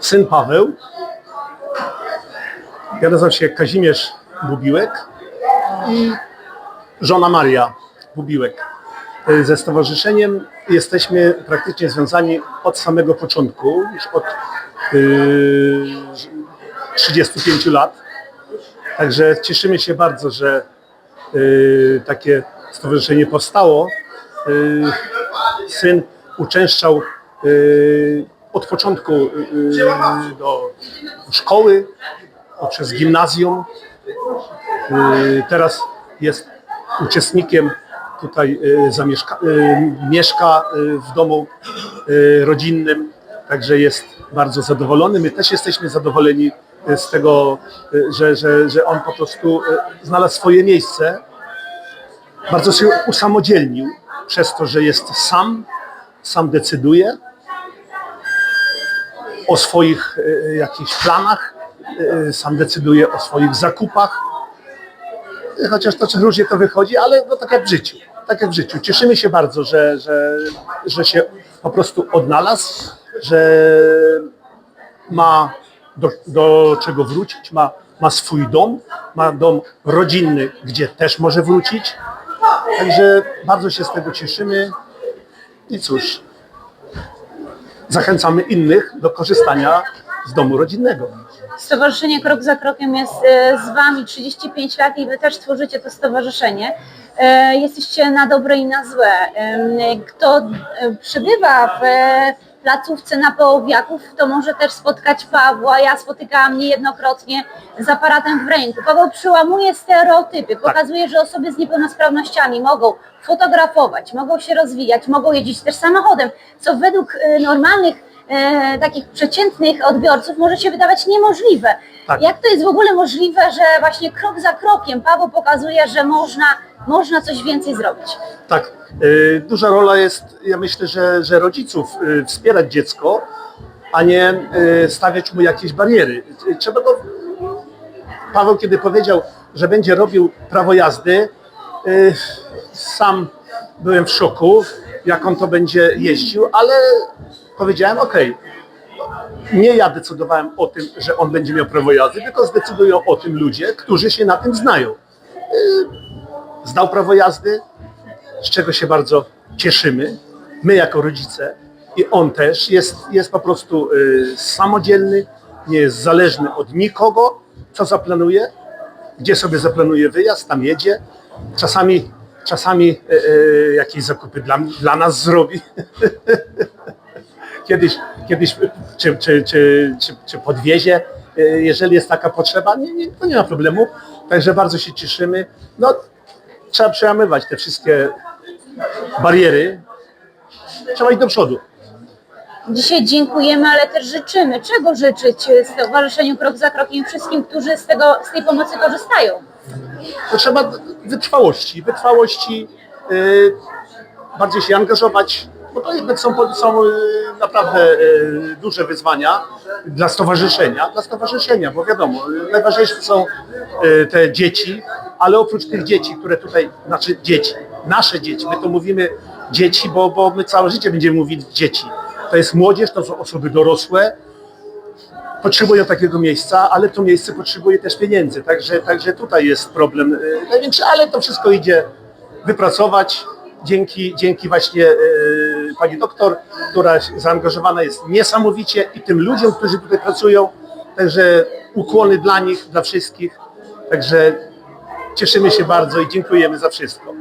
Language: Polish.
syn Paweł. Ja nazywam się Kazimierz Bubiłek i żona Maria Bubiłek. Y, Ze stowarzyszeniem jesteśmy praktycznie związani od samego początku, już od y, 35 lat. Także cieszymy się bardzo, że y, takie stowarzyszenie powstało. Syn uczęszczał od początku y, do szkoły, poprzez gimnazjum. Y, Teraz jest uczestnikiem tutaj y, zamieszka, y, mieszka y, w domu y, rodzinnym, także jest bardzo zadowolony. My też jesteśmy zadowoleni y, z tego, y, że, że, że on po prostu y, znalazł swoje miejsce. Bardzo się usamodzielnił przez to, że jest sam, sam decyduje o swoich y, jakichś planach, y, sam decyduje o swoich zakupach. Chociaż to różnie to wychodzi, ale no tak jak w życiu. Tak jak w życiu. Cieszymy się bardzo, że, że, że się po prostu odnalazł, że ma do, do czego wrócić, ma, ma swój dom, ma dom rodzinny, gdzie też może wrócić. Także bardzo się z tego cieszymy i cóż, zachęcamy innych do korzystania z domu rodzinnego. Stowarzyszenie Krok za Krokiem jest e, z Wami 35 lat i Wy też tworzycie to stowarzyszenie. E, Jesteście na dobre i na złe. Kto e, przebywa w placówce na Połowiaków, to może też spotkać Pawła. Ja spotykałam niejednokrotnie z aparatem w ręku. Paweł przyłamuje stereotypy, pokazuje, że osoby z niepełnosprawnościami mogą fotografować, mogą się rozwijać, mogą jeździć też samochodem, co według e, normalnych e, takich przeciętnych odbiorców może się wydawać niemożliwe. Tak. Jak to jest w ogóle możliwe, że właśnie krok za krokiem Paweł pokazuje, że można, można coś więcej zrobić? Tak, y, duża rola jest, ja myślę, że, że rodziców y, wspierać dziecko, a nie y, stawiać mu jakieś bariery. Trzeba go. Paweł, kiedy powiedział, że będzie robił prawo jazdy, sam byłem w szoku, jak on to będzie jeździł, ale powiedziałem, ok, nie ja decydowałem o tym, że on będzie miał prawo jazdy, tylko zdecydują o tym ludzie, którzy się na tym znają. Zdał prawo jazdy, z czego się bardzo cieszymy. My jako rodzice i on też jest, jest po prostu y, samodzielny, nie jest zależny od nikogo, co zaplanuje, gdzie sobie zaplanuje wyjazd, tam jedzie. Czasami, czasami y, y, jakieś zakupy dla, dla nas zrobi. kiedyś, kiedyś czy, czy, czy, czy, czy podwiezie, y, jeżeli jest taka potrzeba, nie, nie, to nie ma problemu. Także bardzo się cieszymy. No, trzeba przełamywać te wszystkie bariery. Trzeba iść do przodu. Dzisiaj dziękujemy, ale też życzymy. Czego życzyć Stowarzyszeniu Krok za Krokiem wszystkim, którzy z, tego, z tej pomocy korzystają? To trzeba wytrwałości, wytrwałości, yy, bardziej się angażować, bo to jednak są, są yy, naprawdę yy, duże wyzwania dla stowarzyszenia, dla stowarzyszenia, bo wiadomo, najważniejsze są yy, te dzieci, ale oprócz tych dzieci, które tutaj, znaczy dzieci, nasze dzieci, my to mówimy dzieci, bo, bo my całe życie będziemy mówić dzieci. To jest młodzież, to są osoby dorosłe, potrzebują takiego miejsca, ale to miejsce potrzebuje też pieniędzy. Także, także tutaj jest problem y, największy, ale to wszystko idzie wypracować dzięki, dzięki właśnie y, pani doktor, która zaangażowana jest niesamowicie i tym ludziom, którzy tutaj pracują. Także ukłony dla nich, dla wszystkich. Także cieszymy się bardzo i dziękujemy za wszystko.